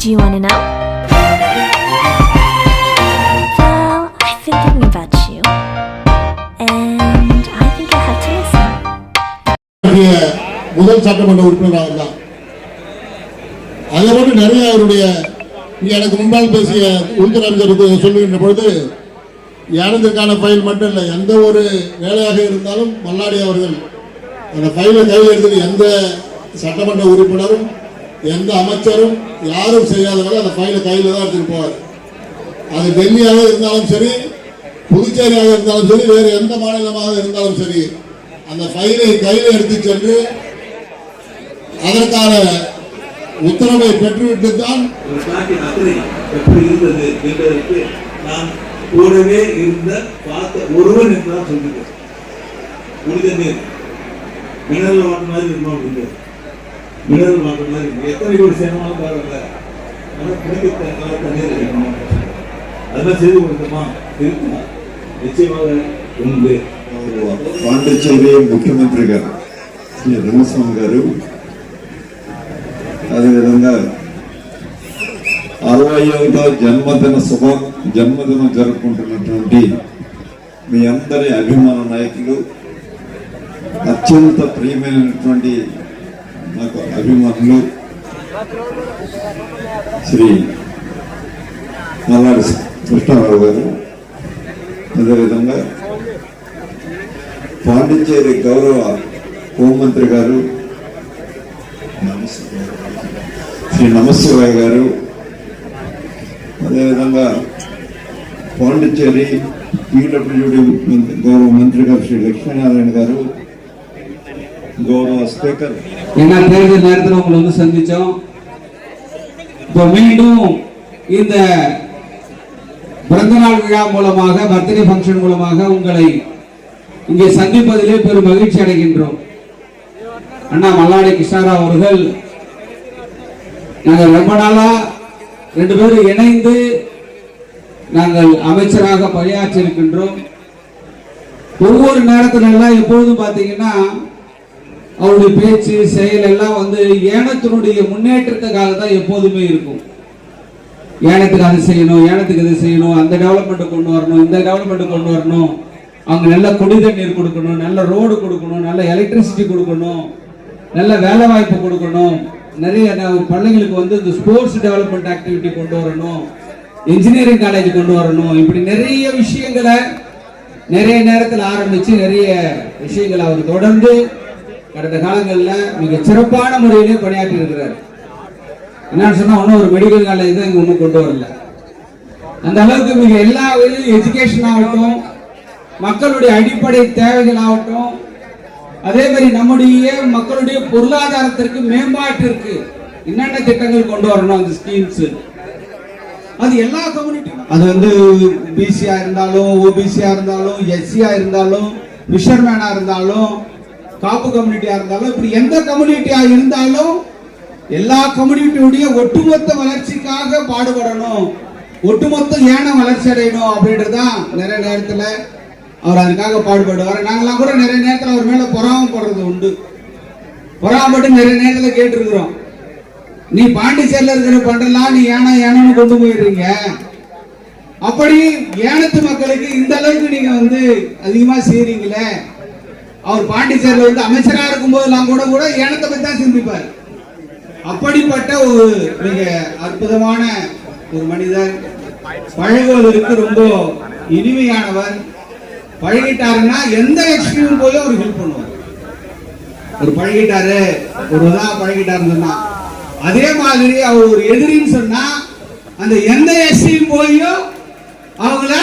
Do you want to know? Well, I've been thinking about you. And I think I have to listen. அவருடைய முதல் சட்டமன்ற உறுப்பினராக தான் அதை நிறைய அவருடைய எனக்கு முன்னால் பேசிய உள்துறை அமைச்சருக்கு சொல்லுகின்ற பொழுது இறந்ததுக்கான ஃபைல் மட்டும் இல்லை எந்த ஒரு வேலையாக இருந்தாலும் மல்லாடி அவர்கள் அந்த ஃபைலை கையில் எடுத்து எந்த சட்டமன்ற உறுப்பினரும் எந்த அமைச்சரும் யாரும் செய்யாதவரை அந்த ஃபைலை கையில் தான் எடுத்துகிட்டு போவார். அது டெல்லியாக இருந்தாலும் சரி புதுச்சேரியாக இருந்தாலும் சரி வேறு எந்த மாநிலமாக இருந்தாலும் சரி அந்த ஃபைலை கையில் எடுத்து சென்று அதற்கான உத்தரவை பெற்றுவிட்டு தான் ஒரு எப்படி இருந்தது என்பதற்கு நான் கூடவே இருந்த பார்த்த ஒருவன் என்றுதான் சொல்லுகிறேன் புனித நீர் மினரல் வாட்டர் மாதிரி இருக்கணும் அப்படின்னு மினரல் வாட்டர் மாதிரி இருக்கு எத்தனை கோடி சேனமாலும் பாருங்க ஆனால் குடிக்க நல்ல தண்ணீர் இருக்கணும் அதெல்லாம் செய்து கொடுத்தோமா இருக்குமா நிச்சயமாக உண்டு పాండిచ్చేరి ముఖ్యమంత్రి గారు శ్రీ రమస్వామి గారు అదేవిధంగా అరవై ఒకటో జన్మదిన శుభ జన్మదినం జరుపుకుంటున్నటువంటి మీ అందరి అభిమాన నాయకులు అత్యంత ప్రియమైనటువంటి నాకు అభిమానులు శ్రీ మల్లాడి కృష్ణారావు గారు అదేవిధంగా పాండిచ్చేరి గౌరవ హోంమంత్రి గారు శ్రీ నమశివాయ గారు అదేవిధంగా పాండిచ్చేరి పీడబ్ల్యూడి గౌరవ మంత్రి గారు శ్రీ లక్ష్మీనారాయణ గారు గౌరవ స్పీకర్ ஏன்னா தேர்தல் நேரத்தில் உங்களை வந்து சந்திச்சோம்? இப்போ மீண்டும் இந்த பிறந்தநாள் விழா மூலமாக பர்த்டே ஃபங்க்ஷன் மூலமாக உங்களை இங்கே சந்திப்பதிலே பெரும் மகிழ்ச்சி அடைகின்றோம். அண்ணா மல்லாடி கிருஷ்ணாராவ் அவர்கள் நாங்கள் ரொம்ப நாளா ரெண்டு பேரும் இணைந்து நாங்கள் அமைச்சராக பணியாற்றி இருக்கின்றோம் ஒவ்வொரு நேரத்துல எல்லாம் எப்பொழுதும் பார்த்தீங்கன்னா அவருடைய பேச்சு செயல் எல்லாம் வந்து ஏனத்தினுடைய முன்னேற்றத்துக்காக தான் எப்போதுமே இருக்கும். ஏனத்துக்கு அது செய்யணும் ஏனத்துக்கு இது செய்யணும் அந்த டெவலப்மெண்ட் கொண்டு வரணும் இந்த டெவலப்மெண்ட் கொண்டு வரணும். அவங்க நல்ல குடி தண்ணீர் கொடுக்கணும் நல்ல ரோடு கொடுக்கணும் நல்ல எலக்ட்ரிசிட்டி கொடுக்கணும் நல்ல வேலை வாய்ப்பு கொடுக்கணும். நிறைய ந- பிள்ளைங்களுக்கு வந்து இந்த ஸ்போர்ட்ஸ் டெவலப்மெண்ட் ஆக்டிவிட்டி கொண்டு வரணும். இன்ஜினியரிங் காலேஜ் கொண்டு வரணும். இப்படி நிறைய விஷயங்களை நிறைய நேரத்தில் ஆரம்பிச்சு நிறைய விஷயங்களை அவர் தொடர்ந்து கடந்த காலங்களில் மிக சிறப்பான முறையிலே பணியாற்றி இருக்கிறார் என்னன்னு சொன்னா ஒன்றும் ஒரு மெடிக்கல் காலேஜ் தான் இங்க ஒன்றும் கொண்டு வரல. அந்த அளவுக்கு மிக எல்லா வகையிலும் எஜுகேஷன் ஆகட்டும் மக்களுடைய அடிப்படை தேவைகள் ஆகட்டும் அதே மாதிரி நம்முடைய மக்களுடைய பொருளாதாரத்திற்கு மேம்பாட்டிற்கு என்னென்ன திட்டங்கள் கொண்டு வரணும் அந்த ஸ்கீம்ஸ் அது எல்லா கம்யூனிட்டி அது வந்து பிசியா இருந்தாலும் ஓபிசியா இருந்தாலும் எஸ்சியா இருந்தாலும் ஃபிஷர்மேனா இருந்தாலும் காப்பு கம்யூனிட்டியா இருந்தாலும் இப்படி எந்த கம்யூனிட்டியா இருந்தாலும் எல்லா கம்யூனிட்டியுடைய ஒட்டுமொத்த வளர்ச்சிக்காக பாடுபடணும். ஒட்டுமொத்த ஏன வளர்ச்சி அடையணும் அப்படின்றதுதான் நிறைய நேரத்துல அவர் அதுக்காக பாடுபடுவார். நாங்களாம் கூட நிறைய நேரத்தில் அவர் மேல பொறாமப்படுறது உண்டு. பொறாமப்பட்டு நிறைய நேரத்தில் கேட்டிருக்கிறோம். நீ பாண்டிச்சேரியில் இருக்கிற பண்டெல்லாம் நீ ஏனா ஏனன்னு கொண்டு போயிடுறீங்க? அப்படி ஏனத்து மக்களுக்கு இந்த அளவுக்கு நீங்க வந்து அதிகமா செய்றீங்களே? அவர் பாண்டிச்சேரியில் வந்து அமைச்சரா இருக்கும் போதெல்லாம் கூட கூட ஏனத்தை பத்தி தான் சிந்திப்பார். அப்படிப்பட்ட ஒரு மிக அற்புதமான ஒரு மனிதர். பழகுவதற்கு ரொம்ப இனிமையானவர். பழகிட்டாருன்னா எந்த எக்ஸ்ட்ரீம் போய் அவர் ஹெல்ப் பண்ணுவார். ஒரு பழகிட்டாரு ஒரு இதா பழகிட்டாருன்னு சொன்னா. அதே மாதிரி அவர் ஒரு எதிரின்னு சொன்னா அந்த எந்த எஸ்டியும் போயும் அவங்கள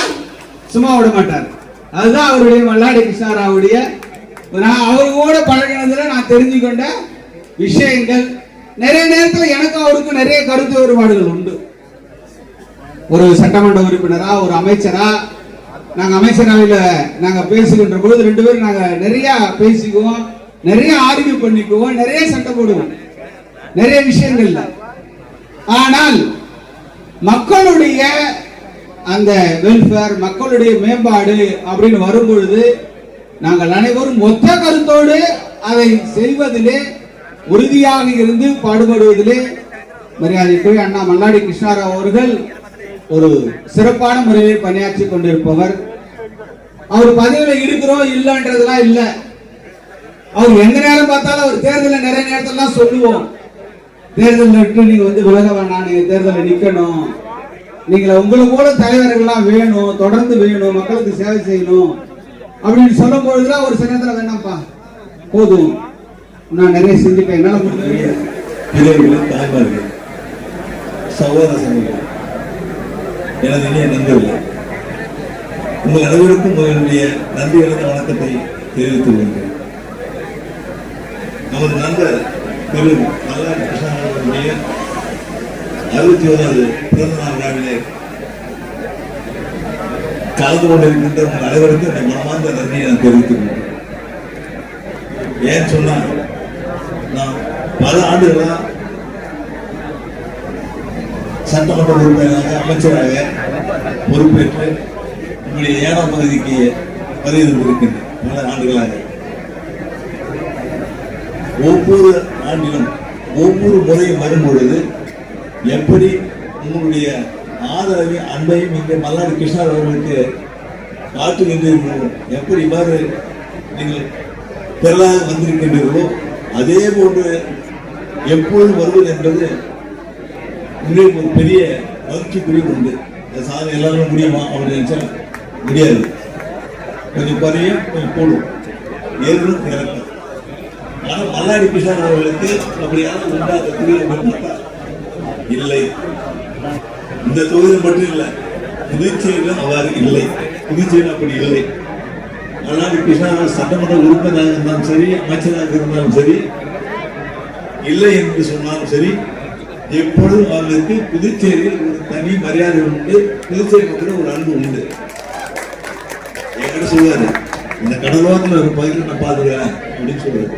சும்மா விட மாட்டார். அதுதான் அவருடைய மல்லாடி கிருஷ்ணாராவுடைய நான் அவர் கூட பழகினதுல நான் தெரிஞ்சுக்கொண்ட விஷயங்கள். நிறைய நேரத்தில் எனக்கும் அவருக்கும் நிறைய கருத்து வேறுபாடுகள் உண்டு. ஒரு சட்டமன்ற உறுப்பினரா ஒரு அமைச்சரா நாங்க அமைச்சரவையில நாங்க பேசுகின்ற பொழுது ரெண்டு பேரும் நாங்க நிறைய பேசிக்குவோம் நிறைய ஆர்கியூ பண்ணிக்குவோம் நிறைய சண்டை போடுவோம். நிறைய விஷயங்கள்ல ஆனால் மக்களுடைய அந்த வெல்ஃபேர் மக்களுடைய மேம்பாடு அப்படின்னு வரும்பொழுது நாங்கள் அனைவரும் ஒத்த கருத்தோடு அதை செய்வதிலே உறுதியாக இருந்து பாடுபடுவதிலே மரியாதைக்குரிய அண்ணா மல்லாடி கிருஷ்ணாராவ் அவர்கள் ஒரு சிறப்பான முறையில் பணியாற்றி கொண்டிருப்பவர். அவர் பதவியில் இருக்கிறோம் இல்லைன்றதுலாம் இல்லை. அவர் எந்த நேரம் பார்த்தாலும் அவர் தேர்தலில் நிறைய நேரத்திலாம் சொல்லுவோம். தேர்தல் விட்டு நீங்க வந்து விலக வேணாம் நீங்க தேர்தலில் நிக்கணும். நீங்களை உங்களுக்கு கூட தலைவர்கள்லாம் வேணும் தொடர்ந்து வேணும் மக்களுக்கு சேவை செய்யணும். அப்படின்னு சொல்லும் பொழுதுல ஒரு சில நேரத்துல வேணாம்ப்பா. போதும். நான் நிறைய சிந்திப்பேன். என்னால முடிஞ்சது இளைஞர்கள் தாய்மார்கள் சகோதர சகோதரி எனது இனிய நண்பர்கள் உங்கள் அனைவருக்கும் என்னுடைய நன்றி எழுந்த வணக்கத்தை தெரிவித்துக் கொள்கிறேன். நமது நண்பர் திரு மல்லாடி கிருஷ்ணன் அவர்களுடைய அறுபத்தி ஓராவது பிறந்த நாள் விழாவிலே கலந்து கொண்டிருக்கின்ற உங்கள் அனைவருக்கும் என்னுடைய மனமார்ந்த நன்றியை நான் தெரிவித்துக்கிறேன் ஏன் சொன்னா நான் பல ஆண்டுகளா சட்டமன்ற உறுப்பினராக அமைச்சராக பொறுப்பேற்று உங்களுடைய ஏழாம் பகுதிக்கு பதவி இருக்கின்றேன் பல ஆண்டுகளாக. ஒவ்வொரு ஆண்டிலும் ஒவ்வொரு முறையும் வரும் பொழுது எப்படி உங்களுடைய ஆதரவையும் அன்பையும் இங்கே மல்லாடி கிருஷ்ணர் அவர்களுக்கு காட்டுகின்றீர்களோ எப்படி இவ்வாறு நீங்கள் திரளாக வந்திருக்கின்றீர்களோ அதே போன்று எப்போது வருவது என்பது உங்களுக்கு ஒரு பெரிய மகிழ்ச்சிக்குரிய உண்டு அந்த சாதனை எல்லாரும் முடியுமா அப்படின்னு நினைச்சா முடியாது. கொஞ்சம் குறையும் கொஞ்சம் போடும் ஏறும் இறக்கும். ஆனால் மல்லாடி கிருஷ்ணன் அவர்களுக்கு அப்படியான உண்டாக்கக்கூடிய பார்த்தா இல்லை. இந்த தொகுதி மட்டும் இல்லை புதுச்சேரியில் அவ்வாறு இல்லை. புதுச்சேரியில் அப்படி இல்லை. ஆனால் கிருஷ்ணன் சட்டமன்ற உறுப்பினராக இருந்தாலும் சரி அமைச்சராக இருந்தாலும் சரி இல்லை என்று சொன்னாலும் சரி எப்பொழுதும் அவர்களுக்கு புதுச்சேரியில் ஒரு தனி மரியாதை உண்டு புதுச்சேரி மக்கள் ஒரு அன்பு உண்டு. என்கிட்ட சொல்லுவாரு இந்த கடலோரத்தில் ஒரு பகுதியில் நான் பார்த்துக்கிறேன் அப்படின்னு சொல்லுவாரு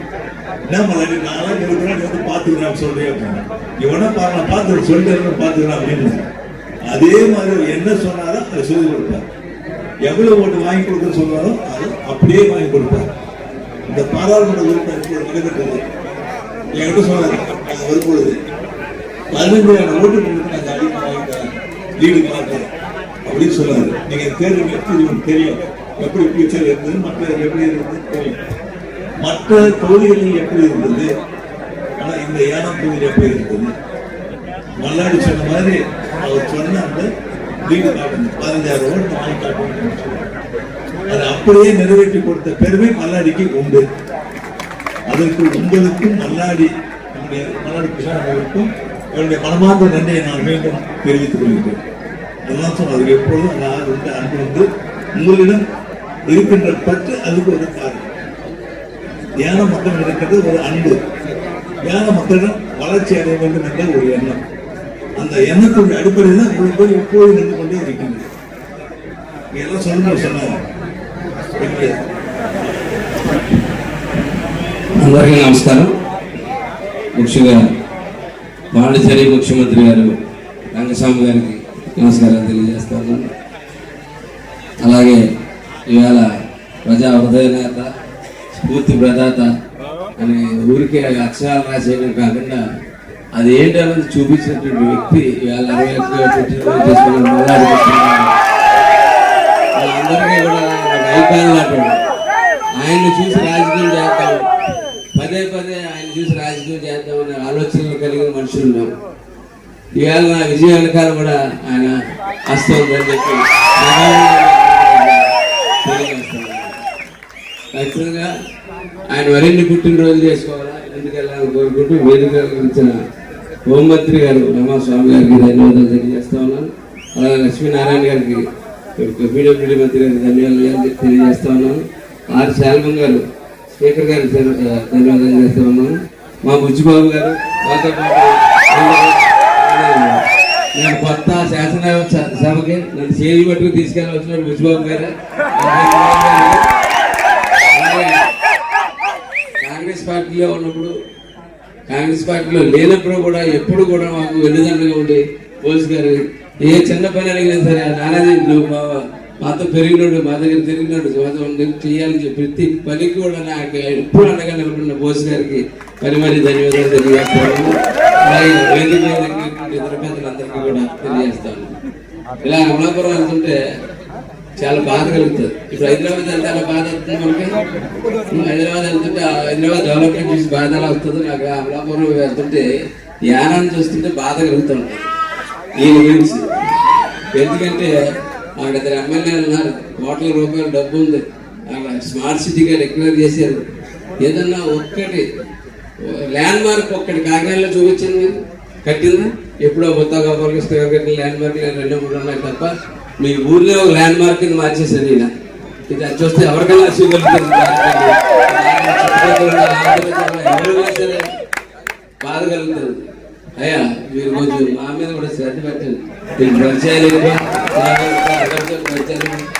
என்ன பண்ணி நான்லாம் இருக்கிறேன் நீ வந்து பார்த்துக்கிறேன் சொல்றேன் அப்படின்னு. இவனை பாரு நான் பார்த்து சொல்லிட்டு பார்த்துக்கிறேன் அப்படின்னு. அதே மாதிரி என்ன சொன்னாரோ அதை சொல்லி கொடுப்பார். எவ்வளவு ஓட்டு வாங்கி கொடுக்க சொன்னாரோ அது அப்படியே வாங்கி கொடுப்பார். இந்த பாராளுமன்ற உறுப்பினர் இப்பொழுது நடைபெற்றது என்கிட்ட சொன்னாரு நாங்க வரும்பொழுது பதினஞ்சாயிரம் ஓட்டு கொடுத்து நாங்கள் அதிகமாக வாங்கிட்டோம் லீடு பார்த்தேன் அப்படின்னு சொன்னார். நீங்க தேர்வு எப்படி தெரியும். எப்படி ஃபியூச்சர் இருந்தது மற்ற எப்படி இருந்தது தெரியும். மற்ற தொகுதிகளில் எப்படி இருந்தது? ஆனால் இந்த ஏனாம் தொகுதி எப்படி இருந்தது? மல்லாடி சொன்ன மாதிரி அவர் சொன்ன அந்த வீடு காட்டணும் பதினஞ்சாயிரம் ஓட்டு வாங்கி காட்டணும் அதை அப்படியே நிறைவேற்றி கொடுத்த பெருமை மல்லாடிக்கு உண்டு. அதற்கு உங்களுக்கும் மல்லாடி நம்முடைய மல்லாடி கிருஷ்ணன் அவர்களுக்கும் என்னுடைய மனமார்ந்த நன்றியை நான் மீண்டும் தெரிவித்துக் கொள்கிறேன் அதெல்லாம் சொன்ன எப்பொழுதும் நான் வந்து அன்பு வந்து உங்களிடம் இருக்கின்ற பற்று அதுக்கு ஒரு காரணம். ஏன மக்கள் இருக்கிறது ஒரு அன்பு. தியான மக்களிடம் வளர்ச்சி அடைய வேண்டும் என்ற ஒரு எண்ணம். அந்த எண்ணத்தினுடைய அடிப்படையில் தான் உங்களுக்கு போய் எப்போதும் நின்று கொண்டே இருக்கின்றது நீங்க எல்லாம் சொல்லணும் சொன்னாங்க என்னுடைய అందరికీ నమస్కారం ముఖ్యంగా పాండిచేరి ముఖ్యమంత్రి గారు రంగస్వామి గారికి నమస్కారం తెలియజేస్తాను అలాగే ఇవాళ ప్రజా హృదయ నేత స్ఫూర్తి ప్రదాత అని ఊరికే అక్షరాలు రాసేయడం కాకుండా అది ఏంటన్నది చూపించినటువంటి వ్యక్తి ఇవాళ ఇరవై ఒక్క పుట్టినరోజు చేసుకున్న వాళ్ళందరికీ కూడా ఐకాన్ లాంటి ఆయన్ని చూసి రాజకీయం చేద్దాం. పదే పదే ఆయన చూసి రాజకీయం చేద్దామనే ఆలోచనలు కలిగిన మనుషులు ఉన్నాం ఇవాళ నా విజయ వెనకాల కూడా ఆయన వస్తుందని చెప్పి ఖచ్చితంగా ఆయన మరిన్ని పుట్టినరోజులు చేసుకోవాలా? ఎందుకు వెళ్ళాలని కోరుకుంటూ వేదిక ఇచ్చిన హోంమంత్రి గారు రమాస్వామి గారికి ధన్యవాదాలు తెలియజేస్తా ఉన్నాను. అలాగే లక్ష్మీనారాయణ గారికి పీడబ్ల్యూడీ మంత్రి గారికి ధన్యవాదాలు తెలియజేస్తా ఉన్నాను. ఆర్ శాల్మన్ గారు స్పీకర్ గారికి ధన్యవాదాలు చేస్తా ఉన్నాను. మా బుజ్జిబాబు గారు మాతో నేను కొత్త శాసన సభకి నన్ను చేయి పట్టుకుని తీసుకెళ్ళి వచ్చిన బుజ్జిబాబు గారు. కాంగ్రెస్ పార్టీలో ఉన్నప్పుడు కాంగ్రెస్ పార్టీలో లేనప్పుడు కూడా ఎప్పుడు కూడా మాకు వెన్నుదండగా ఉండి పోలీస్ గారు ఏ చిన్న పని అడిగినా సరే ఆ నారాయణ బావ మాతో పెరిగినాడు మా దగ్గర తిరిగినాడు మాతో చేయాలని చెప్పి ప్రతి పనికి కూడా నాకు ఎప్పుడు అండగా నిలబడిన బోస్ గారికి మరి మరి ధన్యవాదాలు తెలియజేస్తాను అలాగే వేదిక ఇతర పెద్దలందరికీ కూడా తెలియజేస్తాను. ఇలా అమలాపురం వెళ్తుంటే చాలా బాధ కలుగుతుంది. ఇప్పుడు హైదరాబాద్ వెళ్తే అలా బాధ అవుతుంది మనకి. హైదరాబాద్ వెళ్తుంటే హైదరాబాద్ డెవలప్మెంట్ చూసి బాధ ఎలా వస్తుంది నాకు అమలాపురం వెళ్తుంటే యానాన్ని చూస్తుంటే బాధ కలుగుతుంది. దీని గురించి. ఎందుకంటే మాకు ఇద్దరు ఎమ్మెల్యేలు ఉన్నారు. కోట్ల రూపాయల డబ్బు ఉంది. అక్కడ స్మార్ట్ సిటీగా డిక్లేర్ చేశారు. ఏదన్నా ఒక్కటి ల్యాండ్ మార్క్ ఒక్కటి కాకినాడలో చూపించింది. కట్టిందా. ఎప్పుడో కొత్త గోపాలకృష్ణ కట్టిన ల్యాండ్ మార్క్ రెండు మూడు ఉన్నాయి తప్ప మీ ఊర్లో ఒక ల్యాండ్ మార్క్ కింద మార్చేసాను ఈయన ఇది అది చూస్తే ఎవరికైనా చూపెడుతుంది బాధ కలుగుతుంది అయ్యా మీరు కొంచెం మా మీద కూడా శ్రద్ధ పెట్టండి మీకు పరిచయాలు ఎక్కువ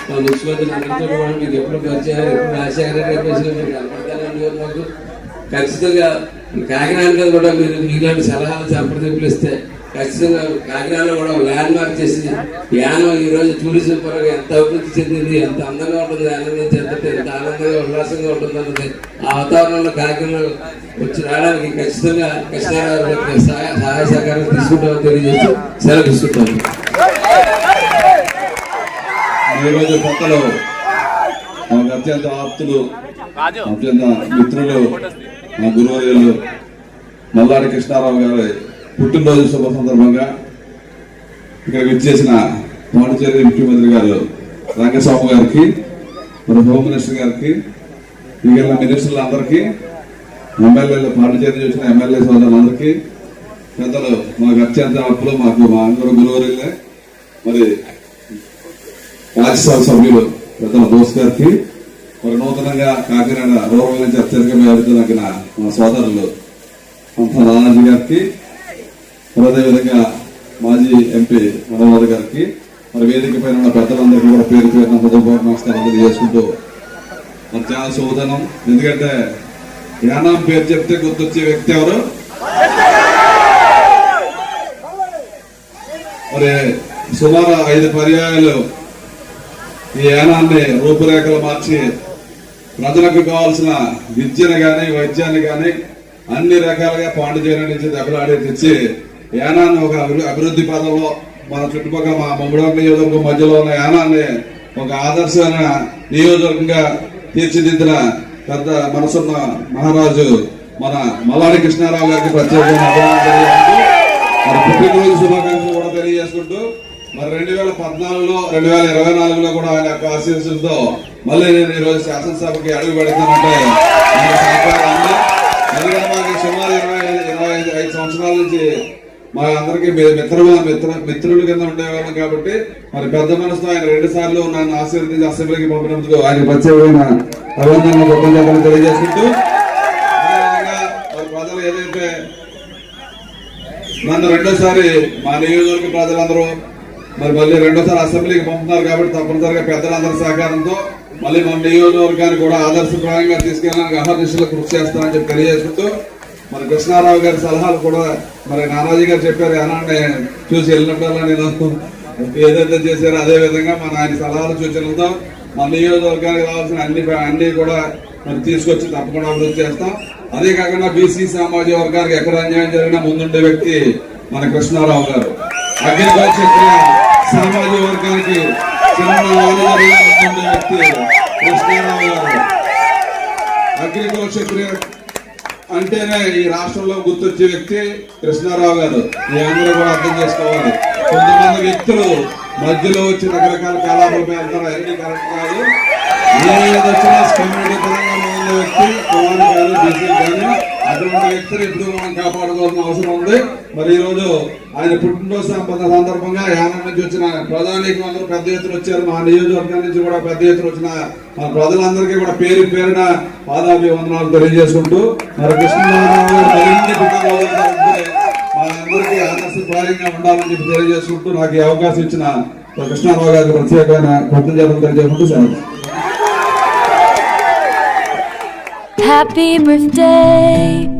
మా ముఖ్యమంత్రి అందరితో కూడా మీకు ఎప్పుడు పరిచయాలు ఎప్పుడు రాజశేఖర రెడ్డి మీరు మాకు ఖచ్చితంగా కాకినాడ కూడా మీరు మీలాంటి సలహాలు సంప్రదింపులు ఇస్తే ఖచ్చితంగా కాకినాడలో కూడా ల్యాండ్ మార్క్ చేసి యానం ఈరోజు టూరిజం పరంగా ఎంత అభివృద్ధి చెందింది ఎంత అందంగా ఉంటుంది ఆనందం చెందితే ఎంత ఆనందంగా ఉల్లాసంగా ఉంటుంది ఆ వాతావరణంలో కాకినాడ వచ్చి రావడానికి ఖచ్చితంగా కృష్ణారావు సహాయ సహాయ సహకారం తీసుకుంటామని తెలియజేస్తూ సెలవు తీసుకుంటాను ఈరోజు పక్కలో మాకు అత్యంత ఆప్తులు అత్యంత మిత్రులు మా గురువర్యులు మల్లాడి కృష్ణారావు గారి పుట్టినరోజు శుభ సందర్భంగా ఇక్కడ విచ్చేసిన పాండిచేరి ముఖ్యమంత్రి గారు రంగస్వామి గారికి మన హోమ్ మినిస్టర్ గారికి మిగిలిన మినిస్టర్లు అందరికీ ఎమ్మెల్యేలు పాండిచేరి చూసిన ఎమ్మెల్యే సోదరులందరికీ పెద్దలు మాకు అత్యంత అప్పులు మాకు మా అందరూ గురువర్యులే. మరి రాజ్యసభ సభ్యులు పెద్దల దోస్ గారికి మరి నూతనంగా కాకినాడ రూరల్ నుంచి అత్యధికంగా వ్యాధితులగిన మా సోదరులు అంత నానాజీ గారికి అదేవిధంగా మాజీ ఎంపీ మనోహర్ గారికి మరి వేదిక పైన ఉన్న పెద్దలందరికీ కూడా పేరు పేరున హృదయపూర్వక నమస్కారం తెలియజేసుకుంటూ మరి చాలా శోధనం ఎందుకంటే యానాం పేరు చెప్తే గుర్తొచ్చే వ్యక్తి ఎవరు? మరి సుమారు ఐదు పర్యాయాలు ఈ యానాన్ని రూపురేఖలు మార్చి ప్రజలకు కావాల్సిన విద్యను కానీ వైద్యాన్ని కానీ అన్ని రకాలుగా పాండిచేరి నుంచి దెబ్బలాడి తెచ్చి యానాన్ని ఒక అభివృద్ధి పదంలో మన చుట్టుపక్కల మా మమ్మడి నియోజకవర్గం మధ్యలో ఉన్న యానాన్ని ఒక ఆదర్శమైన నియోజకవర్గంగా తీర్చిదిద్దిన పెద్ద మనసున్న మహారాజు మన మల్లాడి కృష్ణారావు గారికి ప్రత్యేకమైన అభినందనలు మరి పుట్టినరోజు శుభాకాంక్షలు కూడా తెలియజేసుకుంటూ మరి రెండు వేల పద్నాలుగులో రెండు వేల ఇరవై నాలుగులో కూడా ఆయన యొక్క ఆశీస్సులతో మళ్ళీ నేను ఈరోజు శాసనసభకి అడుగు పెడతానంటే ఎందుకంటే మాకు సుమారు ఇరవై ఇరవై ఐదు ఐదు సంవత్సరాల నుంచి మా అందరికి మిత్ర మిత్ర మిత్రుల కింద ఉండేవాళ్ళం కాబట్టి మరి పెద్ద మనసుతో ఆయన రెండు సార్లు నన్ను ఆశీర్వదించి అసెంబ్లీకి పంపినందుకు ఆయన ప్రత్యేకమైన అభినందనలు గొప్ప తెలియజేసుకుంటూ ప్రజలు ఏదైతే నన్ను రెండోసారి మా నియోజకవర్గ ప్రజలందరూ మరి మళ్ళీ రెండోసారి అసెంబ్లీకి పంపుతున్నారు కాబట్టి తప్పనిసరిగా పెద్దలందరి సహకారంతో మళ్ళీ మన నియోజకవర్గాన్ని కూడా ఆదర్శప్రాయంగా తీసుకెళ్ళడానికి అహర్నిశలు కృషి చేస్తానని చెప్పి తెలియజేసుకుంటూ మరి కృష్ణారావు గారి సలహాలు కూడా మరి నానాజీ గారు చెప్పారు అనాన్ని చూసి వెళ్ళినప్పుడల్లా నేను ఏదైతే చేశారో అదే విధంగా మన ఆయన సలహాలు సూచనలతో మన నియోజకవర్గానికి రావాల్సిన అన్ని అన్ని కూడా మరి తీసుకొచ్చి తప్పకుండా అభివృద్ధి చేస్తాం. అదే కాకుండా బీసీ సామాజిక వర్గానికి ఎక్కడ అన్యాయం జరిగినా ముందుండే వ్యక్తి మన కృష్ణారావు గారు. అగ్రికల్చర్ సామాజిక వర్గానికి చిన్న వాలు జరిగినా వ్యక్తి కృష్ణారావు గారు. అగ్రికల్చర్ క్షేత్ర అంటేనే ఈ రాష్ట్రంలో గుర్తొచ్చే వ్యక్తి కృష్ణారావు గారు. ఈ అందరూ కూడా అర్థం చేసుకోవాలి. కొంతమంది వ్యక్తులు మధ్యలో వచ్చి రకరకాల కళాపలపై వెళ్తారు. అన్ని కరెక్ట్ కాదు. ఏ వచ్చినా కమ్యూనిటీ పరంగా ఉన్న వ్యక్తి కుమార్ గారు బీసీ కానీ అటువంటి వ్యక్తిని ఇప్పుడు మనం కాపాడుకోవాల్సిన అవసరం ఉంది. మరి ఈరోజు ఆయన పుట్టినరోజు సందర్భంగా యానం నుంచి వచ్చిన ప్రధానికి అందరూ పెద్ద ఎత్తున వచ్చారు మా నియోజకవర్గం నుంచి కూడా పెద్ద ఎత్తున వచ్చిన మా ప్రజలందరికీ కూడా పేరు పేరున పాదాభివందనాలు తెలియజేసుకుంటూ మరి కృష్ణారావు మా అందరికీ ఆదర్శప్రాయంగా ఉండాలని చెప్పి తెలియజేసుకుంటూ నాకు ఈ అవకాశం ఇచ్చిన కృష్ణారావు గారికి ప్రత్యేకమైన కృతజ్ఞతలు తెలియజేసుకుంటూ sir Happy birthday.